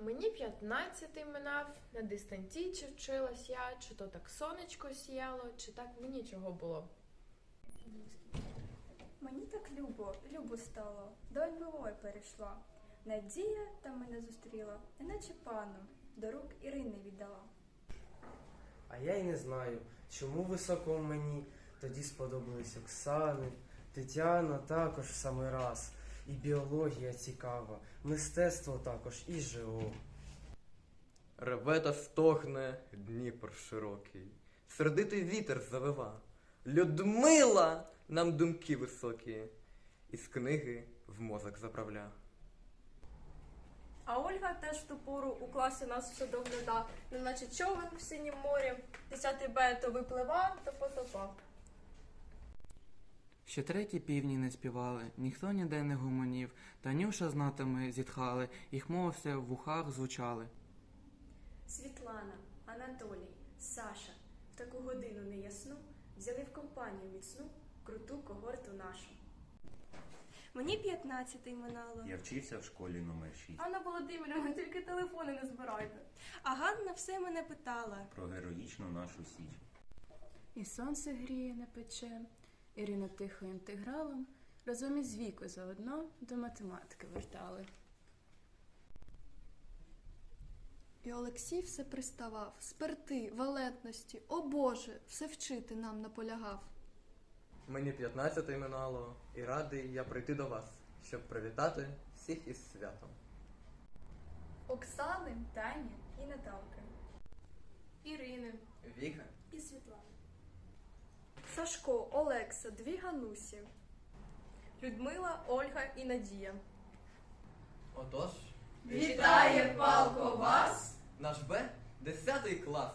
Мені 15 минав, на дистанційці вчилась я, чи то так сонечко сіяло, чи так мені чого було. Мені так любо, любо стало, до НБО перейшла. Надія там мене зустріла, неначе паном, до рук Ірини віддала. А я й не знаю, чому високо мені тоді сподобались Оксани, Тетяна також в самий раз. І біологія цікава, мистецтво також і ЖО. Реве та стогне Дніпр широкий, сердитий вітер завива. Людмила нам думки високі, із книги в мозок заправля. А Ольга теж в ту пору у класі нас все догляда, неначе човен в синім морі. Десятий Б то випливав, то потопав. Ще треті півні не співали, ніхто ніде не гуманів, Танюша з натами зітхали, їх мовся в вухах звучали. Світлана, Анатолій, Саша в таку годину неясну взяли в компанію міцну круту когорту нашу. Мені 15 минало. Я вчився в школі номер 6 Анна Володимирівна, тільки телефони не збирайте. А Ганна все мене питала. про героїчну нашу січ. І сонце гріє не пече, Ірина тихо інтегралом, разом із віку заодно до математики вертали. І Олексій все приставав, сперти, валентності, о Боже, все вчити нам наполягав. Мені 15 минало, і радий я прийти до вас, щоб привітати всіх із святом. Оксани, Тані і Наталки. Ірини. Віка. Сашко, Олекса, дві Ганусі. Людмила, Ольга і Надія. отож, Вітає палко вас! наш Б 10 клас.